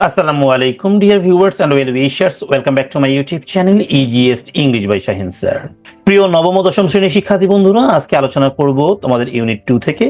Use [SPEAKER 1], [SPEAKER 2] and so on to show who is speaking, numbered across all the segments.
[SPEAKER 1] আসসালামু আলাইকুম dear viewers and well wishers welcome back to my YouTube channel Easiest English by Shahin sir প্রিয় নবম দশম শ্রেণির শিক্ষার্থী বন্ধুরা, আজকে আলোচনা করব তোমাদের ইউনিট টু থেকে।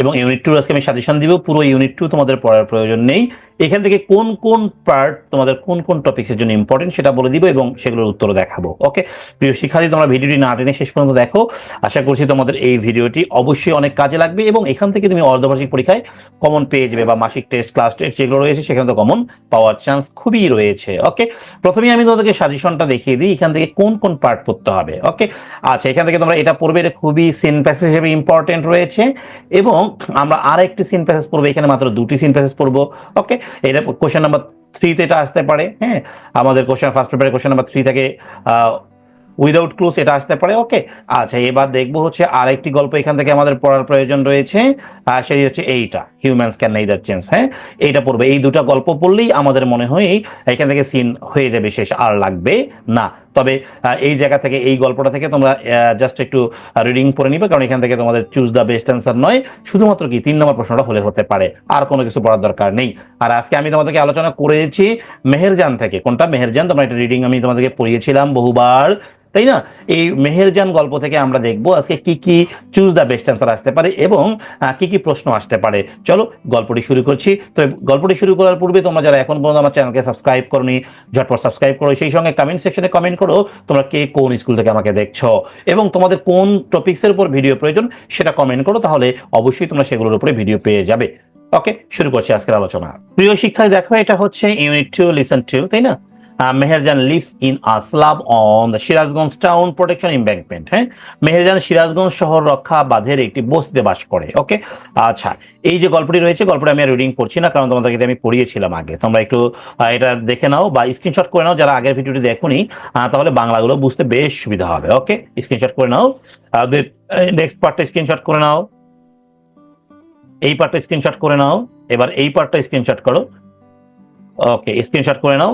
[SPEAKER 1] এবং ইউনিট টু আজকে আমি সাজেশন দিব, পুরো ইউনিট টু তোমাদের পড়ার প্রয়োজন নেই। এখান থেকে কোন কোন পার্ট তোমাদের কোন কোন টপিক্সের জন্য ইম্পর্টেন্ট সেটা বলে দিব এবং সেগুলোর উত্তর দেখাবো ওকে প্রিয় শিক্ষার্থী, তোমরা ভিডিওটি না টেনে শেষ পর্যন্ত দেখো। আশা করছি তোমাদের এই ভিডিওটি অবশ্যই অনেক কাজে লাগবে এবং এখান থেকে তুমি অর্ধবার্ষিক পরীক্ষায় কমন পেয়ে যাবে বা মাসিক টেস্ট ক্লাস টেস্ট যেগুলো রয়েছে, সেখানে তো কমন পাওয়ার চান্স খুবই রয়েছে ওকে প্রথমেই আমি তোমাদেরকে সাজেশনটা দেখিয়ে দিই, এখান থেকে কোন কোন পার্ট পড়তে হবে ওকে আচ্ছা এখান থেকে তোমরা, এটা পড়বে, এটা খুবই সিন প্যাসেজ হিসেবে ইম্পর্টেন্ট রয়েছে। এবং আমরা আর একটি সিন প্যাসেজ পড়ব, এখানে মাত্র দুটি সিন প্যাসেজ পড়ব ওকে এটা কোশ্চেন নাম্বার থ্রিতে এটা আসতে পারে হ্যাঁ? আমাদের কোশ্চেন ফার্স্ট পেপারে কোশ্চেন নাম্বার থ্রি থেকে উইদাউট ক্লোজ এটা আসতে পারে ওকে আচ্ছা এবার দেখব হচ্ছে আরেকটি গল্প এখান থেকে আমাদের পড়ার প্রয়োজন রয়েছে, আর সেই হচ্ছে এইটা হিউম্যানস ক্যান নেইদার চেঞ্জ হ্যাঁ? এইটা পড়বে, এই দুটো গল্প পড়লেই আমাদের মনে হয় এখান থেকে সিন হয়ে যাবে শেষ, আর লাগবে না। তবে এই জায়গা থেকে, এই গল্পটা থেকে তোমরা জাস্ট একটু রিডিং পড়ে নিবে, কারণ এখান থেকে তোমাদের চুজ দ্য বেস্ট অ্যান্সার নয়। শুধুমাত্র কি, তিন নম্বর প্রশ্নটা হলে হতে পারে, আর কোনো কিছু পড়ার দরকার নেই। আর আজকে আমি তোমাদেরকে আলোচনা করেছি মেহেরজান থেকে। কোনটা? মেহেরজান, তোমার একটা রিডিং আমি তোমাদেরকে পড়িয়েছিলাম বহুবার। তাই না? এই মেহেরজান গল্প থেকে আমরা দেখব আজকে কি কি চুজ দ্য বেস্ট অ্যান্সার আসতে পারে এবং কি কি প্রশ্ন আসতে পারে। চলো, গল্পটি শুরু করছি। তো গল্পটি শুরু করার পূর্বে তোমরা যারা এখন পর্যন্ত আমার চ্যানেলকে সাবস্ক্রাইব করনি, ঝটপট সাবস্ক্রাইব করো। সেই সঙ্গে কমেন্ট সেকশনে কমেন্ট করো, তোমরা কে কোন স্কুল থেকে আমাকে দেখছ এবং তোমাদের কোন টপিক্সের উপর ভিডিও প্রয়োজন সেটা কমেন্ট করো, তাহলে অবশ্যই তোমরা সেগুলোর উপরে ভিডিও পেয়ে যাবে। ওকে শুরু করছি আজকের আলোচনা। প্রিয় শিক্ষায় দেখো, এটা হচ্ছে ইউনিট টু লিসন টু তাই না? Meherjan lives in a slum on the Sirajganj town protection embankment হ্যাঁ? মেহেরজান সিরাজগঞ্জ শহর রক্ষা বাঁধের একটি বস্তিতে বাস করে, ওকে? আচ্ছা এই যে গল্পটি রয়েছে, গল্পটা আমি আর রিডিং করছি না, কারণ তোমাদেরকে আমি পড়িয়েছিলাম আগে। তোমরা একটু এটা দেখে নাও বা স্ক্রিনশট করে নাও, যারা আগের ভিডিওটি দেখোনি তাহলে বাংলাগুলো বুঝতে বেশ সুবিধা হবে, ওকে? স্ক্রিনশট করে নাও। নেক্সট পার্টটা স্ক্রিনশট করে নাও। এই পার্টটা স্ক্রিনশট করে নাও। এবার এই পার্টটা স্ক্রিনশট করো। ওকে স্ক্রিনশট করে নাও।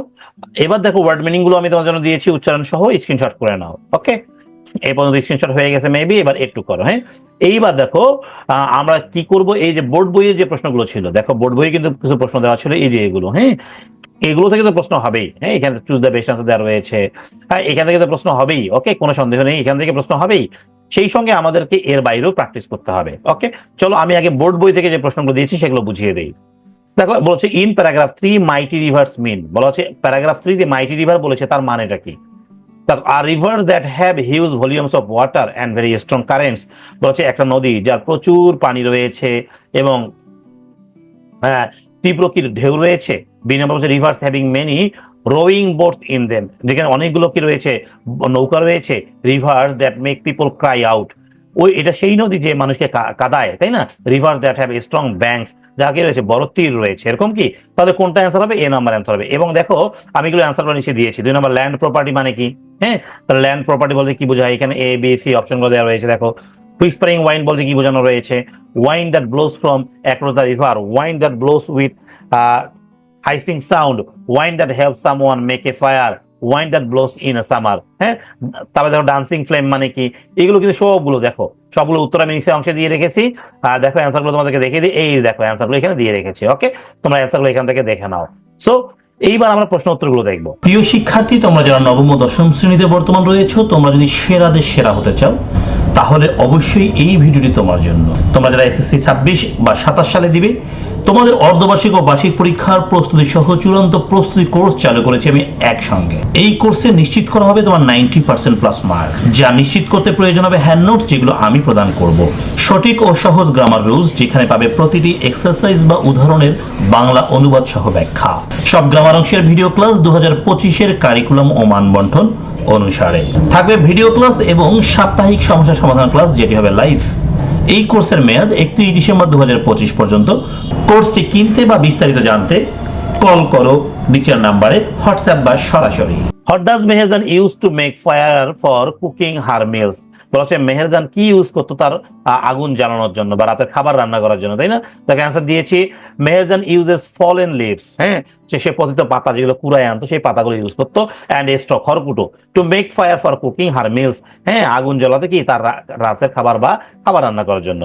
[SPEAKER 1] এবার দেখো ওয়ার্ড মিনিংগুলো আমি তোমার জন্য দিয়েছি, উচ্চারণ সহ স্ক্রিনশট করে নাও ওকে এই পর্যন্ত স্ক্রিনশট হয়ে গেছে মেবি এবার একটু করো হ্যাঁ? এইবার দেখো আমরা কি করব? এই যে বোর্ড বইয়ের যে প্রশ্নগুলো ছিল, দেখো বোর্ড বইয়ে কিন্তু কিছু প্রশ্ন দেওয়া ছিল, এই যে এগুলো হ্যাঁ? এগুলো থেকে তো প্রশ্ন হবেই হ্যাঁ? এখানে চুজ দ্য বেস্ট আনসার দেওয়া রয়েছে হ্যাঁ? এখান থেকে তো প্রশ্ন হবেই ওকে কোনো সন্দেহ নেই, এখান থেকে প্রশ্ন হবেই। সেই সঙ্গে আমাদেরকে এর বাইরেও প্র্যাকটিস করতে হবে ওকে চলো আমি আগে বোর্ড বই থেকে যে প্রশ্নগুলো দিয়েছি, সেগুলো বুঝিয়ে দিই। দেখো বলছে in paragraph three mighty rivers mean বলা হচ্ছে প্যারাগ্রাফ থ্রি যে মাইটি রিভার বলেছে, তার মানেটা কি? আর rivers that have huge volumes of water and very strong currents বলছে একটা নদী যার প্রচুর পানি রয়েছে এবং হ্যাঁ তীব্র কি ঢেউ রয়েছে। নম্বর হচ্ছে rivers having many rowing boats in them যেখানে অনেকগুলো কি রয়েছে, নৌকা রয়েছে। Rivers that make people cry out ওই এটা সেই নদী যে মানুষকে কাদায়, তাই না? Rivers that have strong banks যাকে রয়েছে বড় তীর রয়েছে। এরকম কি? তাহলে কোনটা অ্যান্সার হবে? এ নাম্বার অ্যান্সার হবে। এবং দেখো, আমি এগুলো অ্যান্সারগুলো নিচে দিয়েছি। দুই নম্বর ল্যান্ড প্রপার্টি মানে কি? হ্যাঁ? তাহলে ল্যান্ড প্রপার্টি বলতে কি বোঝায়? এখানে এ বি সি অপশনগুলো দেওয়া রয়েছে, দেখো। হুইসপারিং ওয়াইন বলতে কি বোঝানো রয়েছে? Wind that blows from across the river wind that blows with hissing sound wind that help someone make a fire wind that blows in summer হ্যাঁ? তারপরে দেখো ডান্সিং ফ্লেম মানে কি? এগুলো কিন্তু সবগুলো দেখো, সবগুলো উত্তর আমি নিচে অংশে দিয়ে রেখেছি। আর দেখো অ্যান্সারগুলো তোমাদেরকে দেখিয়ে দিই। এই দেখো অ্যান্সারগুলো এখানে দিয়ে রেখেছি ওকে তোমরা অ্যান্সারগুলো এখান থেকে দেখে নাও। সো এইবার আমরা প্রশ্ন উত্তরগুলো দেখব। প্রিয় শিক্ষার্থী, তোমরা যারা নবম ও দশম শ্রেণীতে বর্তমান রয়েছে, তোমরা যদি সেরাদের সেরা হতে চাও তাহলে অবশ্যই এই ভিডিওটি তোমার জন্য। তোমরা যারা এসএসসি ছাব্বিশ বা সাতাশ সালে দিবে, তোমাদের অর্ধবার্ষিক ও বার্ষিক পরীক্ষার প্রস্তুতি সহ চূড়ান্ত প্রস্তুতি কোর্স চালু করেছি আমি একসঙ্গে। এই কোর্সে নিশ্চিত করা হবে তোমার নাইনটি পার্সেন্ট প্লাস মার্ক। যা নিশ্চিত করতে প্রয়োজন হবে হ্যান্ড নোটস যেগুলো আমি প্রদান করব। সঠিক ও সহজ গ্রামার রুলস যেখানে পাবে প্রতিটি এক্সারসাইজ বা উদাহরণের বাংলা অনুবাদ সহ ব্যাখ্যা। সব গ্রামার অংশের ভিডিও ক্লাস দু হাজার পঁচিশের কারিকুলাম ও মানবন্ঠন অনুসারে। থাকবে ভিডিও ক্লাস এবং সাপ্তাহিক সমস্যা সমাধান ক্লাস, যেটি হবে লাইভ। এই কোর্সের মেয়াদ একত্রিশ ডিসেম্বর দু হাজার পঁচিশ পর্যন্ত। কোর্সটি কিনতে বা বিস্তারিত জানতে কল করো, নিচের নাম্বারে হোয়াটসঅ্যাপ বা সরাসরি। What does Meherjan use to make fire for cooking her meals বলা হচ্ছে মেহেরজান কি ইউজ করতো তার আগুন জ্বালানোর জন্য বা রাতের খাবার রান্না করার জন্য, তাই না? তাকে অ্যান্সার দিয়েছি মেহেরজান ইউজেস ফলেন লিভস হ্যাঁ? সে পতিত পাতা যেগুলো কুড়ায় আনতো, সেই পাতাগুলো ইউজ করতো অ্যান্ড স্ট্র খড়কুটো to make fire for cooking her meals হ্যাঁ? আগুন জ্বালাতে কি তার রাতের খাবার বা খাবার রান্না করার জন্য।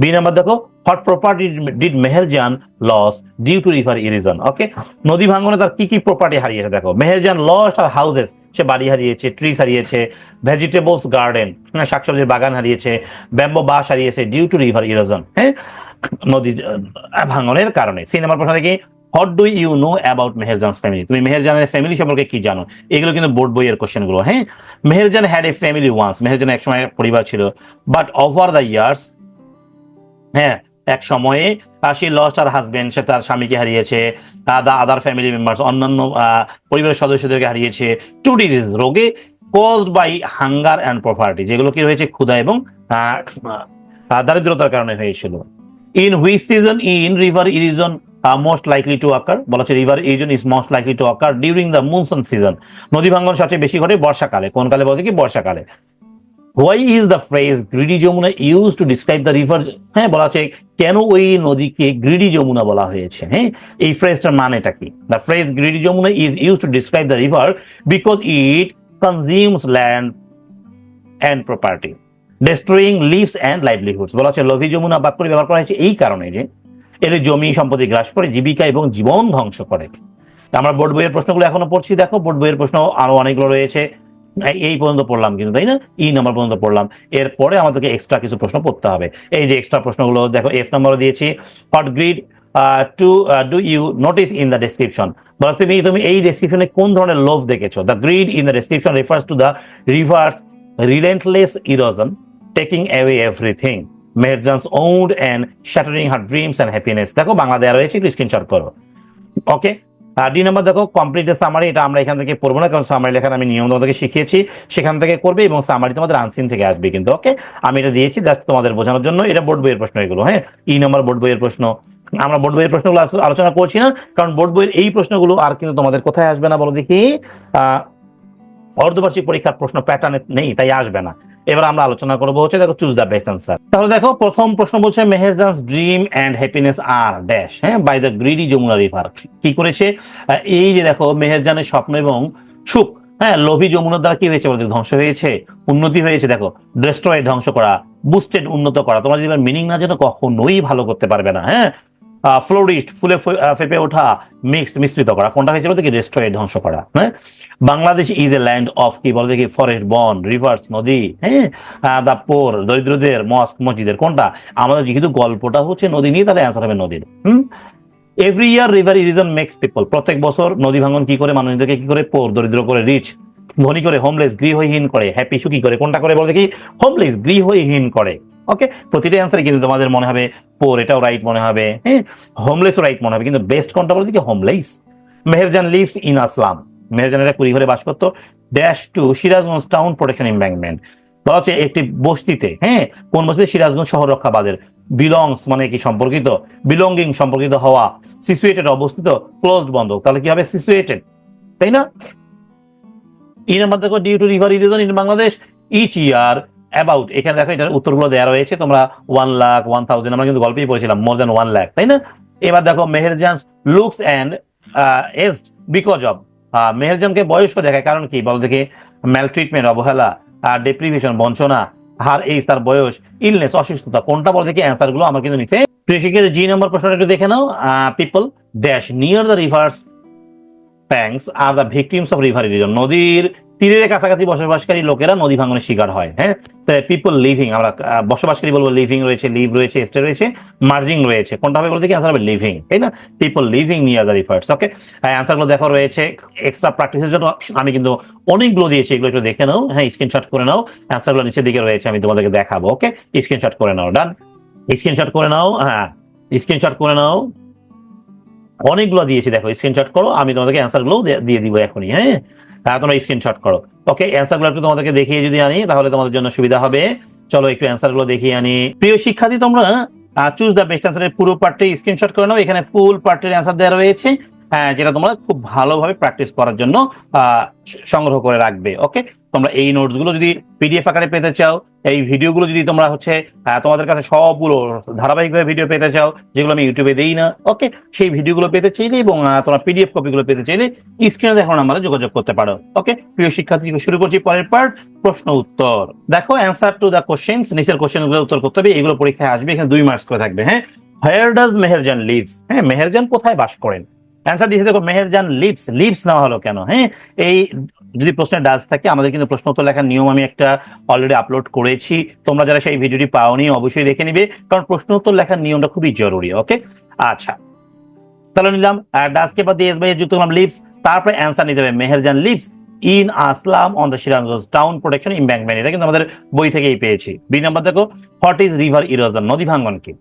[SPEAKER 1] বি নাম্বার দেখো what property did Meherjan lose due to river erosion okay নদী ভাঙনে তার কি কি প্রপার্টি হারিয়েছে দেখো। মেহেরজান লস আর হাউসেস সে বাড়ি হারিয়েছে ট্রিস হারিয়েছে ভেজিটেবলস গার্ডেন হ্যাঁ শাকসবজির বাগান হারিয়েছে, ব্যাম্বো বাস হারিয়েছে ডিউ টু রিভার ইরোজন হ্যাঁ? নদী ভাঙনের কারণে। সি নাম্বার প্রশ্ন দেখি what do you know about Meherjan's family তুমি মেহেরজানের ফ্যামিলি সম্পর্কে কি জানো? এগুলো কিন্তু বোর্ড বইয়ের কোশ্চেনগুলো হ্যাঁ? Meherjan had a family once Meherjan এক সময় পরিবার ছিল বাট ওভার দ্য ইয়ার্স হ্যাঁ এক সময়ে সে লস্ট আর হাজবেন্ড সে তার স্বামীকে হারিয়েছে দা আদার ফ্যামিলি মেম্বার্স অন্যান্য পরিবারের সদস্যদেরকে হারিয়েছে। টু ডিজিজ রোগে caused by hunger and poverty যেগুলো কি হয়েছে? ক্ষুধা এবং দারিদ্রতার কারণে হয়েছিল। In which season in river erosion most likely to occur বলা হচ্ছে river erosion is most likely to occur during the monsoon season নদী ভাঙ্গন সবচেয়ে বেশি ঘটে বর্ষাকালে। কোন কালে বলছে কি? বর্ষাকালে। Why is the phrase greedy Jamuna use to describe the river হ্যাঁ বলা হচ্ছে কেন ওই নদীকে গ্রিডি যমুনা বলা হয়েছে? হ্যাঁ এই ফ্রেজটার মানেটা কি? The phrase greedy Jamuna is use to describe the river because it consumes land and property destroying lives and livelihoods বলা হচ্ছে লভি যমুনা বাক্যটি ব্যবহার করা হয়েছে এই কারণে যে এর জমি সম্পত্তি গ্রাস করে, জীবিকা এবং জীবন ধ্বংস করে। আমরা বোর্ড বইয়ের প্রশ্নগুলো এখনও পড়ছি। দেখো, বোর্ড বইয়ের প্রশ্ন আরও অনেকগুলো রয়েছে। এই পর্যন্ত পড়লাম কিন্তু, তাই না? ই নাম্বার পর্যন্ত পড়লাম। এরপরে আমাদেরকে এক্সট্রা কিছু প্রশ্ন পড়তে হবে। এই যে এক্সট্রা প্রশ্নগুলো, দেখো এফ নাম্বারও দিয়েছি। What greed to do you notice in the description বলো, তুমি তুমি এই ডেসক্রিপশনে কোন ধরনের লোভ দেখেছ? The greed in the description refers to the river's relentless erosion taking away everything Meherjan's owned and shattering her dreams and happiness দেখো বাংলা দেওয়া রয়েছে, একটু স্ক্রিনশট করো। ওকে ডি নাম্বার দেখো কমপ্লিট সামারি এটা আমরা এখান থেকে পড়ব না, কারণ সামারি লেখা আমি নিয়ম তোমাদেরকে শিখিয়েছি। সেখান থেকে করবে এবং সামারি তোমাদের আনসিন থেকে আসবে কিন্তু ওকে আমি এটা দিয়েছি জাস্ট তোমাদের বোঝানোর জন্য, এটা বোর্ড বইয়ের প্রশ্ন এগুলো হ্যাঁ? ই নাম্বার বোর্ড বইয়ের প্রশ্ন। আমরা বোর্ড বইয়ের প্রশ্নগুলো আলো- আলোচনা করছি না, কারণ বোর্ড বইয়ের এই প্রশ্নগুলো আর কিন্তু তোমাদের কোথায় আসবে না বলো দেখি। অর্ধবার্ষিক পরীক্ষার প্রশ্ন প্যাটার্নে নেই, তাই আসবে না। এবার আমরা আলোচনা করব হচ্ছে, দেখো চুজ দ্য বেস্ট আনসার তাহলে দেখো, প্রথম প্রশ্ন বলছে Meherjan's dream and happiness are dash হ্যাঁ? By the greedy Jamuna river কি করেছে? এই যে দেখো, মেহেরজানের স্বপ্ন এবং সুখ হ্যাঁ? লোভী যমুনার দ্বারা কি হয়েছে? বলতে ধ্বংস হয়েছে, উন্নতি হয়েছে। দেখো ডেস্ট্রয় ধ্বংস করা বুস্টেড উন্নত করা। তোমার যদি মিনিং না জানো, কখনোই ভালো করতে পারবে না হ্যাঁ? ফ্লোরিস্ট, ফুলে ফেপে ওঠা মিক্সড মিশ্রিত করা। কোনটা হয়েছে বলতে কি? ডেস্ট্রয় ধ্বংস করা। হ্যাঁ? Bangladesh is a land of কি বলে দেখি? ফরেস্ট বন রিভার্স নদী হ্যাঁ? দা পোর দরিদ্রদের মস্ক মসজিদের। কোনটা? আমাদের যেহেতু গল্পটা হচ্ছে নদী নিয়ে, তাহলে অ্যান্সার হবে নদীর। হুম? Every year river erosion makes people প্রত্যেক বছর নদী ভাঙন কি করে? মানুষদেরকে কি করে? পোর দরিদ্র করে রিচ ধনী করে হোমলেস গৃহহীন করে হ্যাপি সুখী করে। কোনটা করে বলতে দেখি? হোমলেস গৃহহীন করে। ওকে প্রতিটা অ্যান্সারে কিন্তু তোমাদের মনে হবে পোর এটাও রাইট মনে হবে হ্যাঁ? হোমলেসও রাইট মনে হবে, কিন্তু বেস্ট কোনটা বলতে কি homeless Meherjan lives in a slum মেহেরজানেরা কুড়ি ঘরে বাস করতো dash to Sirajganj town protection embankment বলা হচ্ছে একটি বস্তিতে হ্যাঁ? কোন বস্তিতে? সিরাজগঞ্জ শহর রক্ষাবাদের বিলংস মানে কি? সম্পর্কিত বিলঙ্গিং সম্পর্কিত হওয়া সিচুয়েটেড অবস্থিত ক্লোজড বন্ধ। তাহলে কি হবে? সিচুয়েটেড তাই না? ই নাম্বার দেখো due to river erosion in Bangladesh each year about এখানে দেখো এটার উত্তরগুলো দেওয়া রয়েছে, তোমরা ওয়ান লাখ ওয়ান থাউজেন্ড আমরা কিন্তু গল্পেই পড়েছিলাম মোর দেন ওয়ান লাখ তাই না? এবার দেখো Meherjan looks and aged because of মেহেরজানকে বয়স্ক দেখায়, কারণ কি? বল দেখি ম্যালট্রিটমেন্ট অবহেলা আর ডেপ্রিভেশন বঞ্চনা, হার এইজ তার বয়স ইলনেস অসুস্থতা, কোনটা বল দেখি অ্যান্সারগুলো আমার কিন্তু নিচে কৃষিকের জি নম্বর প্রশ্নটা একটু দেখে নাও people dash near the river's banks are the victims of river erosion নদীর তীরের কাছাকাছি বসবাসকারী লোকেরা নদী ভাঙনের শিকার হয় হ্যাঁ? পিপল লিভিং আমরা বসবাসকারী বলব লিভিং রয়েছে লিভ রয়েছে স্টে রয়েছে মার্জিং রয়েছে। কোনটা হবে বলতে কি? অ্যান্সার হবে লিভিং তাই না? People living near the rivers okay অ্যান্সারগুলো দেখো রয়েছে এক্সট্রা প্র্যাকটিসের জন্য আমি কিন্তু অনেকগুলো দিয়েছি, এগুলো একটু দেখে নাও হ্যাঁ স্ক্রিনশট করে নাও। অ্যান্সারগুলো নিচের দিকে রয়েছে, আমি তোমাদেরকে দেখাবো ওকে স্ক্রিনশট করে নাও ডান স্ক্রিনশট করে নাও হ্যাঁ স্ক্রিনশট করে নাও। অনেকগুলো দিয়েছি, দেখো স্ক্রিনশট করো, আমি তোমাদেরকে অ্যান্সারগুলো দিয়ে দিব এখনই হ্যাঁ? আহ, তোমরা স্ক্রিনশট করো। ওকে অ্যান্সারগুলো একটু তোমাদেরকে দেখিয়ে যদি আনি তাহলে তোমাদের জন্য সুবিধা হবে। চলো একটু অ্যান্সারগুলো দেখিয়ে আনি। প্রিয় শিক্ষার্থী তোমরা চুজ দ্য বেস্ট অ্যান্সারের পুরো পার্টটি স্ক্রিনশট করে নাও। এখানে ফুল পার্টের অ্যান্সার দেওয়া রয়েছে। হ্যাঁ যেটা তোমরা খুব ভালোভাবে প্র্যাকটিস করার জন্য সংগ্রহ করে রাখবে ওকে তোমরা এই নোটসগুলো যদি পিডিএফ আকারে পেতে চাও, এই ভিডিওগুলো যদি তোমরা হচ্ছে তোমাদের কাছে সবগুলো ধারাবাহিকভাবে ভিডিও পেতে চাও, যেগুলো আমি ইউটিউবে দেই না ওকে সেই ভিডিওগুলো পেতে চাইলে এবং তোমরা পিডিএফ কপিগুলো পেতে চাইলে স্ক্রিনে দেখানো নাম্বারে যোগাযোগ করতে পারো ওকে প্রিয় শিক্ষার্থী, শুরু করছি পরের পার্ট প্রশ্ন উত্তর। দেখো অ্যান্সার টু দ্য কোশ্চেন্স নিচের কোশ্চেনগুলো উত্তর করতে হবে, এগুলো পরীক্ষায় আসবে, এখানে দুই মার্কস করে থাকবে হ্যাঁ? হোয়ার ডাজ মেহেরজান লিভ হ্যাঁ মেহেরজান কোথায় বাস করেন? অ্যান্সার দিয়েছে, দেখো, মেহেরজান লিভস লিভস নেওয়া হলো কেন হ্যাঁ? এই যদি প্রশ্নে ডাজ থাকে, আমাদের কিন্তু প্রশ্ন উত্তর লেখার নিয়ম আমি একটা অলরেডি আপলোড করেছি। তোমরা যারা সেই ভিডিওটি পাওনি, অবশ্যই দেখে নিবে, কারণ প্রশ্ন উত্তর লেখার নিয়মটা খুবই জরুরি ওকে আচ্ছা তাহলে নিলাম ডাজকে বা দিয়ে এস যুক্ত করলাম লিভস তারপরে অ্যান্সার নিতে হবে, Meherjan lives in a slum on the Sirajganj town protection embankment এটা কিন্তু আমাদের বই থেকেই পেয়েছি। বি নম্বর দেখো হোয়াট ইজ রিভার ইরোজন নদী ভাঙ্গন কি?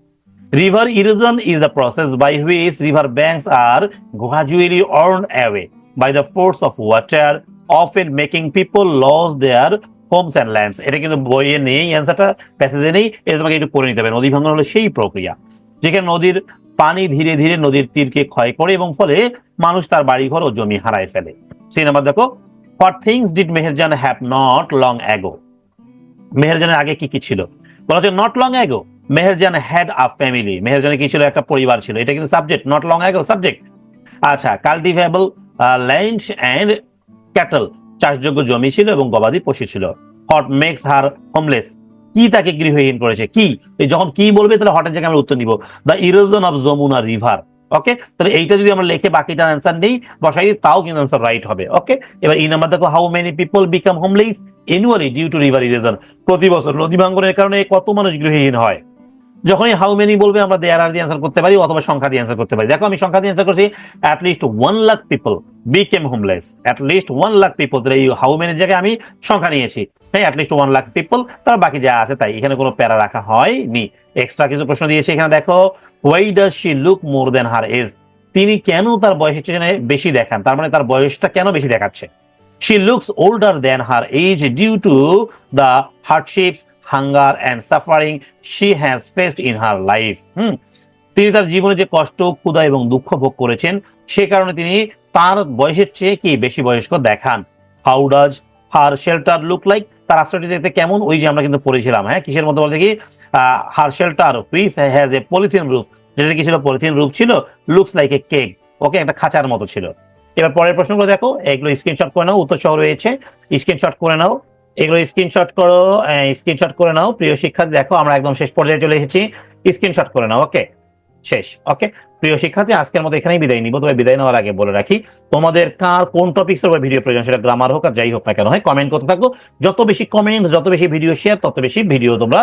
[SPEAKER 1] River erosion is the process by which river banks are gradually worn away by the force of water, often making people lose their homes and lands. এটা কিন্তু বইয়ে নেই অ্যান্সারটা প্যাসেজে নেই। এটা তোমাকে একটু পড়ে নিতে হবে। নদী ভাঙ্গন হলো সেই প্রক্রিয়া যেখানে নদীর পানি ধীরে ধীরে নদীর তীরকে ক্ষয় করে এবং ফলে মানুষ তার বাড়িঘর ও জমি হারায় ফেলে। সেই নাম্বার দেখো what things did Meherjan have not long ago মেহেরজানের আগে কি কি ছিল? বলা হচ্ছে not long ago Meherjan had a family মেহেরজানের কি ছিল? একটা পরিবার ছিল। এটা কিন্তু subject not long ago subject আচ্ছা কাল্টিভেবল ল্যান্ড অ্যান্ড ক্যাটল। চাষযোগ্য জমি ছিল এবং গবাদি পশু ছিল। হট মেক্স হার হোমলেস কি তাকে গৃহহীন করেছে? কি? যখন কি বলবে তাহলে হটের জায়গায় আমরা উত্তর নিব। The erosion of Jamuna river okay তাহলে এইটা যদি আমরা লিখে বাকিটা অ্যান্সার নেই বসাই দিই, তাও কিন্তু অ্যান্সার রাইট হবে। ওকে এবার এই নাম্বার দেখো how many people become homeless annually due to river erosion প্রতি বছর নদী ভাঙ্গনের কারণে কত মানুষ গৃহহীন হয়? যখনই হাউ মেনি বলবে, আমরা দেয়ার আর দিয়ে অ্যান্সার করতে পারি, অথবা সংখ্যা দিয়ে অ্যান্সার করতে পারি। দেখো, আমি সংখ্যা দিয়ে অ্যান্সার করছি at least one lakh people became homeless at least one lakh people এই হাউ মেনির জায়গায় আমি সংখ্যা নিয়েছি? হ্যাঁ at least one lakh people তার বাকি যা আছে তাই। এখানে কোনো প্যারা রাখা হয়নি। এক্সট্রা কিছু প্রশ্ন দিয়েছে এখানে, দেখো why does she look more than her age তিনি কেন তার বয়সের চেয়ে বেশি দেখান? তার মানে তার বয়সটা কেন বেশি দেখাচ্ছে? She looks older than her age due to the hardships hunger and suffering she has faced in her life hmm তিনি তার জীবনে যে কষ্ট, ক্ষুধা এবং দুঃখ ভোগ করেছেন, সে কারণে তিনি তার বয়সের চেয়ে কি বেশি বয়স্ক দেখান? How does her shelter look like তার আশ্রয়টি দেখতে কেমন? ওই যে আমরা কিন্তু পড়েছিলাম হ্যাঁ? কিসের মধ্যে বলতে কি? Her shelter which has a polythene roof যেটা কি ছিল? পলিথিন রূপ ছিল। Looks like a cage okay একটা খাঁচার মতো ছিল। এবার পরের প্রশ্নগুলো দেখো। এগুলো স্ক্রিনশট করে নাও উত্তর সহ রয়েছে। স্ক্রিনশট করে নাও। এগুলো স্ক্রিনশট করো স্ক্রিনশট করে নাও, প্রিয় শিক্ষার্থী দেখো আমরা একদম শেষ পর্যায়ে চলে এসেছি। স্ক্রিনশট করে নাও ওকে শেষ ওকে প্রিয় শিক্ষার্থী আজকের মতো এখানেই বিদায় নিব, তবে বিদায় নেওয়ার আগে বলে রাখি, তোমাদের কার কোন টপিক্স উপর ভিডিও প্রয়োজন, সেটা গ্রামার হোক আর যাই হোক না কেন, হয়? কমেন্ট করতে থাকো। যত বেশি কমেন্ট যত বেশি ভিডিও শেয়ার তত বেশি ভিডিও তোমরা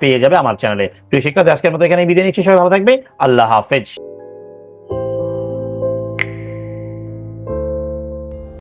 [SPEAKER 1] পেয়ে যাবে আমার চ্যানেলে প্রিয় শিক্ষার্থী আজকের মতো এখানেই বিদায় নিচ্ছি, সবাই ভালো থাকবে। আল্লাহ হাফেজ।